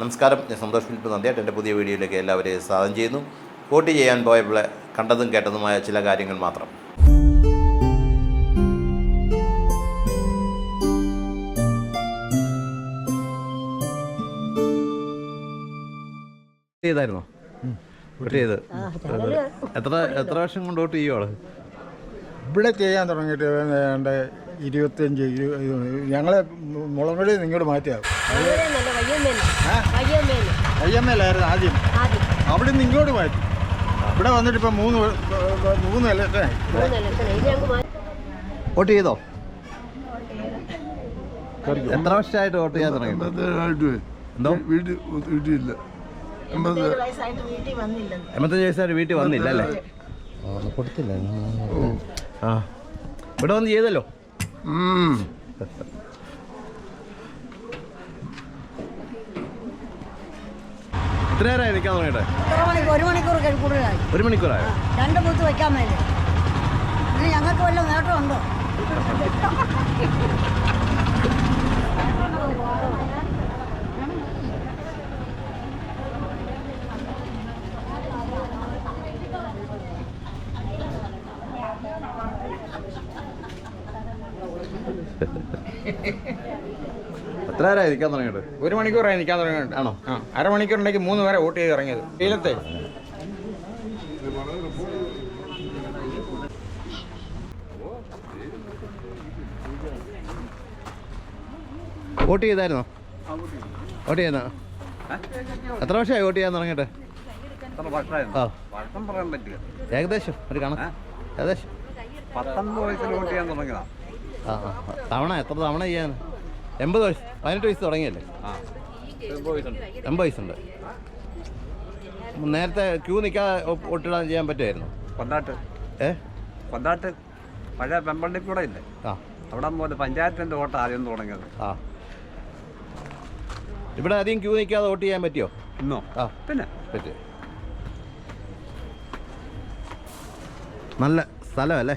നമസ്കാരം. ഞാൻ സന്തോഷ് ഫിലിപ്പ് നന്ദിയായിട്ട് എന്റെ പുതിയ വീഡിയോയിലേക്ക് എല്ലാവരെയും സ്വാഗതം ചെയ്യുന്നു. വോട്ട് ചെയ്യാൻ പോയപ്പോൾ കണ്ടതും കേട്ടതുമായ ചില കാര്യങ്ങൾ മാത്രം. ചെയ്തായിരുന്നോ? വോട്ട് ചെയ്ത്. എത്ര എത്ര വർഷം കൊണ്ട് വോട്ട് ചെയ്യുവാൾ? ഇവിടെ ചെയ്യാൻ തുടങ്ങിയിട്ട് ഏതാണ്ട് ഇരുപത്തിയഞ്ച് ഇരു- ഞങ്ങളെ മുളങ്ങടി നിങ്ങോട്ട് മാറ്റിയാവും അയ്യമ്മയിലായിരുന്നു ആദ്യം. അവിടെ നിന്ന് ഇങ്ങോട്ട് മാറ്റി. ഇവിടെ വന്നിട്ട് ഇപ്പം മൂന്ന് മൂന്ന് ഇലക്ഷനായി വോട്ട് ചെയ്തോ? എത്ര വർഷമായിട്ട് വോട്ട് ചെയ്യാൻ തുടങ്ങി എന്തോ? വീട്ടിൽ വീട്ടിലില്ല. എൺപത്തഞ്ച് വയസ്സായിട്ട് വീട്ടിൽ വന്നില്ല അല്ലേ കൊടുത്തില്ല. ആ. ഇവിടെ വന്ന് ചെയ്തല്ലോ. എത്ര നേരമായി നിൽക്കാൻ തുടങ്ങിയിട്ട്? ഒരു മണിക്കൂർ കൂടുതലായി. ഒരു മണിക്കൂറായോ? രണ്ട് ബൂത്ത് വെക്കാൻ ഇനി ഞങ്ങൾക്ക് വല്ല നേട്ടമുണ്ടോ എത്ര നേരമായി നിൽക്കാൻ തുടങ്ങിയിട്ട്. ഒരു മണിക്കൂറായി നിൽക്കാൻ തുടങ്ങിയിട്ട്. ആണോ? ആ അരമണിക്കൂറിലേക്ക് മൂന്ന് പേരെ വോട്ട് ചെയ്ത് ഇറങ്ങിയത്. വെയിലത്തെ വോട്ട് ചെയ്തായിരുന്നോ? വോട്ട് ചെയ്യുന്ന എത്ര വർഷമായി വോട്ട് ചെയ്യാൻ തുടങ്ങിയിട്ട്? ഏകദേശം ഒരു കണക്ക്. ഏകദേശം. പത്തൊമ്പത് വയസ്സിൽ വോട്ട് ചെയ്യാൻ തുടങ്ങിയതാ. ആ ആ. തവണ എത്ര തവണ ചെയ്യാൻ? എൺപത് വയസ്സ് പതിനെട്ട് വയസ്സ് തുടങ്ങിയല്ലേ? ആ. എൺപത് വയസ്സുണ്ട്. നേരത്തെ ക്യൂ നിൽക്കാതെ വോ- വോട്ടിടാൻ ചെയ്യാൻ പറ്റുമായിരുന്നു? കൊണ്ടാട്ട്. ഏ? കൊണ്ടാട്ട്. പഴയ പെമ്പള്ളി കൂടെ ഇല്ലേ? ആ. അവിടെ പോലെ പഞ്ചായത്തിന്റെ വോട്ട് ആദ്യം തുടങ്ങിയത്. ആ. ഇവിടെ അധികം ക്യൂ നിൽക്കാതെ വോട്ട് ചെയ്യാൻ പറ്റിയോ? ഇന്നോ? ആ. പിന്നെ. പറ്റി. നല്ല സ്ഥലമല്ലേ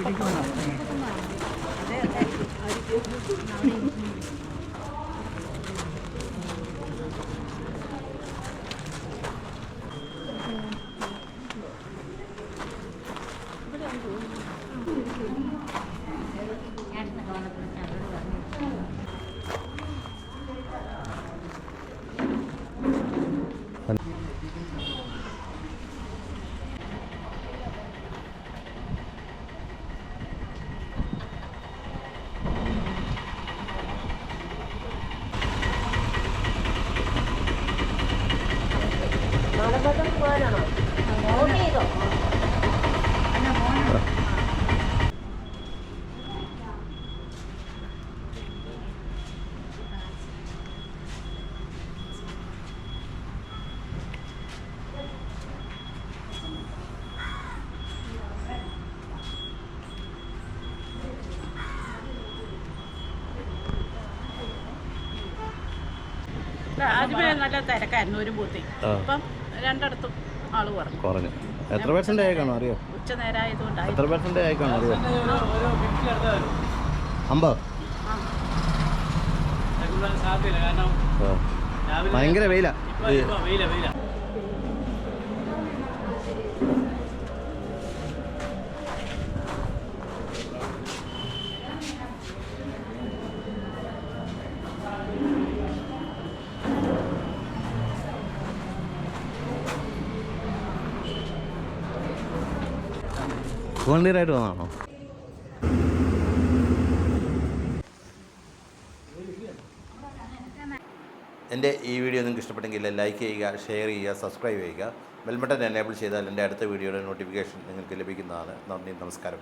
ഇരിപ്പിടം നാളെ പോകാനാണോ വോട്ട് ചെയ്തോ ആദ്യമേ നല്ല തിരക്കായിരുന്നു ഒരു ബൂത്തിൽ ആ. ഇപ്പം രണ്ടിടത്തും ആൾ കുറഞ്ഞു. കുറഞ്ഞു. എത്ര പെർസെന്റ് ആയിക്കാണോ അറിയോ? ഉച്ച എത്ര പെർസെന്റ് ആയിക്കാണോ അറിയോ? അമ്പത്. ഭയങ്കര വെയിലാ. വോളണ്ടിയർ ആയിട്ട് വന്നാണോ എന്റെ ഈ വീഡിയോ നിങ്ങൾക്ക് ഇഷ്ടപ്പെട്ടെങ്കിൽ ലൈക്ക് ചെയ്യുക ഷെയർ ചെയ്യുക സബ്സ്ക്രൈബ് ചെയ്യുക. ബെൽബട്ടൺ എനേബിൾ ചെയ്താൽ എന്റെ അടുത്ത വീഡിയോയുടെ നോട്ടിഫിക്കേഷൻ നിങ്ങൾക്ക് ലഭിക്കുന്നതാണ്. നന്ദി നമസ്കാരം.